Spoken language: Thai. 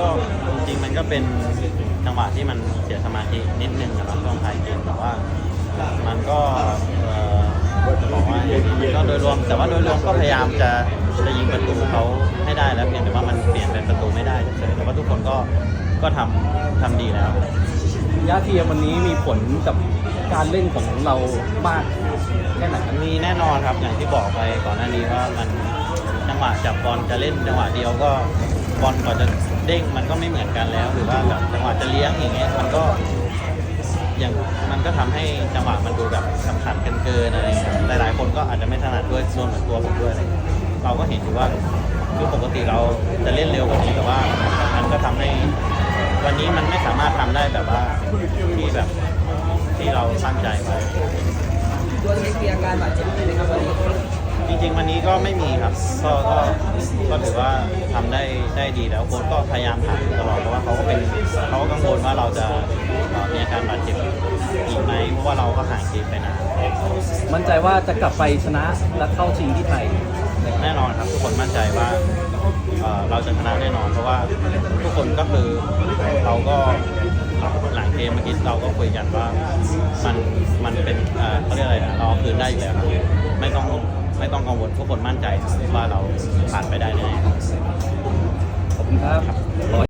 ก็จริงๆมันก็เป็นจังหวะที่มันเสียสมาธินิดนึงนะครับช่วงท้ายเกมแต่ว่ามันก็เอ่อจะบอกว่าอย่างนี้มันก็โดยรวม แต่ว่าโดยรวมก็พยายามจะจะยิงประตูเขาให้ได้แล้วเพียงแต่ว่ามันเปลี่ยนเป็นประตูไม่ได้เฉยๆแต่ว่าทุกคนก็ก็ทำทำดีแล้วยาเทียมวันนี้มีผลกับการเล่นของเรามากแค่ไหนครับมีแน่นอนครับอย่างที่บอกไปก่อนหน้านี้ว่ามันจังหวะจับบอลจะเล่นจังหวะเดียวก็ บอลก่อนจะเด้งมันก็ไม่เหมือนกันแล้ว หรือว่าแบบจังหวะจะเลี้ยงอย่างเงี้ยมันก็อย่างมันก็ทำให้จังหวะมันดูแบบสำคัญกันเกินอะไรเงี้ยหลายๆ คนก็อาจจะไม่ถนัดด้วยรวมถึงตัวผมด้วยอะไรเราก็เห็นอยู่ว่าคือปกติเราจะเล่นเร็วกว่านี้แต่ว่ามันก็ทำให้วันนี้มันไม่สามารถทำได้แบบว่าที่แบบที่เราตั้งใจไว้ตัวเล็กมีอาการบาดเจ็บไหมครับนี้ จริง ๆ วันนี้ก็ไม่มีครับ ก็ก็ก็ถือว่าทำได้ได้ดีแล้วโค้ชก็พยายามถามอยู่ตลอดเพราะว่าเขาก็เป็นเขาก็กังวลว่าเราจะเอ่อมีอาการบาดเจ็บอีกไหมเพราะว่าเราก็ห่างเกมไปนานมั่นใจว่าจะกลับไปชนะและเข้าชิงที่ไทย แน่นอนครับทุกคนมั่นใจว่าเอ่อเราจะชนะแน่นอน เพราะว่าทุกคนก็คือเราก็หลังเกมเมื่อกี้เราก็คุยกันว่ามันมันเป็นเอ่อเขาเรียกอะไรนะเราเอาคืนได้อยู่แล้วครับไม่ต้อง ไม่ต้องกังวลทุกคนมั่นใจว่าเราผ่านไปได้แน่ขอบคุณครับ